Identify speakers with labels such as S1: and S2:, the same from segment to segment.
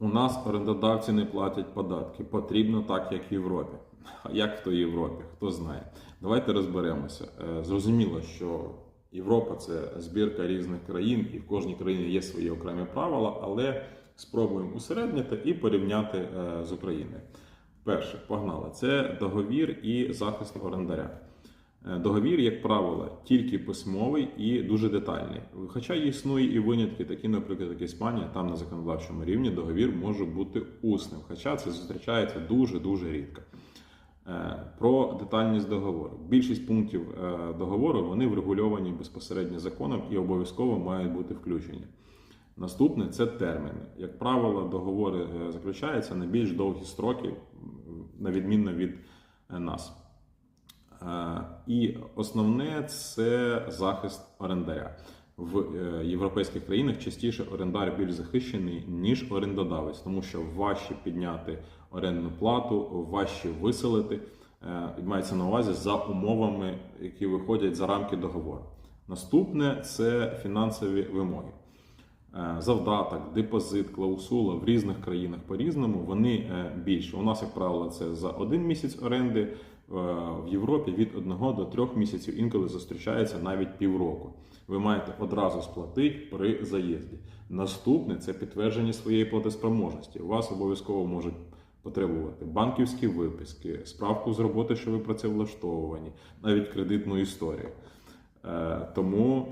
S1: У нас орендодавці не платять податки. Потрібно так, як в Європі. А як в той Європі? Хто знає? Давайте розберемося. Е, Зрозуміло, що Європа це збірка різних країн, і в кожній країні є свої окремі правила, але спробуємо усереднити і порівняти е, з Україною. Перше, погнали. Це договір і захист орендаря. Е, Договір, як правило, тільки письмовий і дуже детальний. Хоча існує і винятки, такі, наприклад, як Іспанія, там на законодавчому рівні договір може бути усним, хоча це зустрічається дуже дуже рідко. Е, Про детальність договору. Більшість пунктів е, договору вони врегульовані безпосередньо законом і обов'язково мають бути включені. Наступне це терміни. Як правило, договори заключаються на більш довгі строки, на відмінно від нас. Е, І основне це захист орендаря. В е, європейських країнах частіше орендар більш захищений, ніж орендодавець, тому що важче підняти орендну плату, важче виселити. Е, Мається на увазі за умовами, які виходять за рамки договору. Наступне це фінансові вимоги. Е, Завдаток, депозит, клаусула в різних країнах по-різному вони е, більше. У нас, як правило, це за один місяць оренди. е, В Європі від одного до трьох місяців інколи зустрічається навіть півроку. Ви маєте одразу сплатити при заїзді. Наступне це підтвердження своєї платоспроможності. У вас обов'язково можуть потребувати банківські виписки, справку з роботи, що ви працевлаштовані, навіть кредитну історію. Тому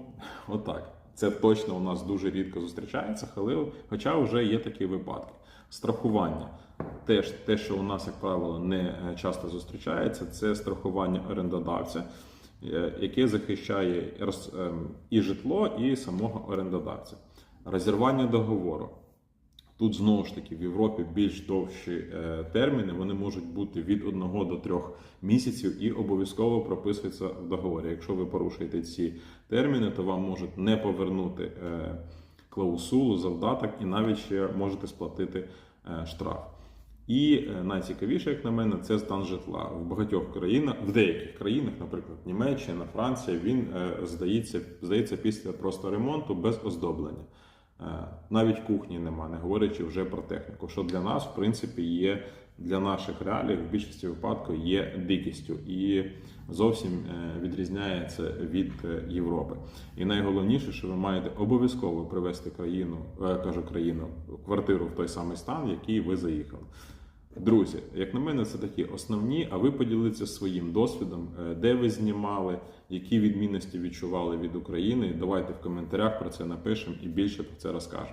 S1: отак. Це точно у нас дуже рідко зустрічається, але хоча вже є такі випадки. Страхування. Теж те, що у нас, як правило, не е, часто зустрічається, це страхування орендодавця, е, яке захищає ем, і житло, і самого орендодавця. Розірвання договору. Тут знову ж таки в Європі більш довші е, терміни, вони можуть бути від 1 до 3 місяців і обов'язково прописуються в договорі. Якщо ви порушуєте ці терміни, то вам можуть не повернути е, клаусулу, завдаток і навіть ще можете сплатити е, штраф. І найцікавіше, як на мене, це стан житла. В багатьох країнах, в деяких країнах, наприклад, Німеччина, Франція, він здається, здається після просто ремонту без оздоблення. Е, Навіть кухні нема, не говорячи вже про техніку, що для нас, в принципі, є для наших реалій в більшості випадків є дикістю і зовсім е, відрізняється від е, Європи. І найголовніше, що ви маєте обов'язково привести країну, кажу країну, квартиру в той самий стан, в який ви заїхали. Друзі, як на мене, це такі основні, а ви поділіться своїм досвідом, е, де ви знімали, які відмінності відчували від України. Давайте в коментарях про це напишемо і більше про це розкажемо.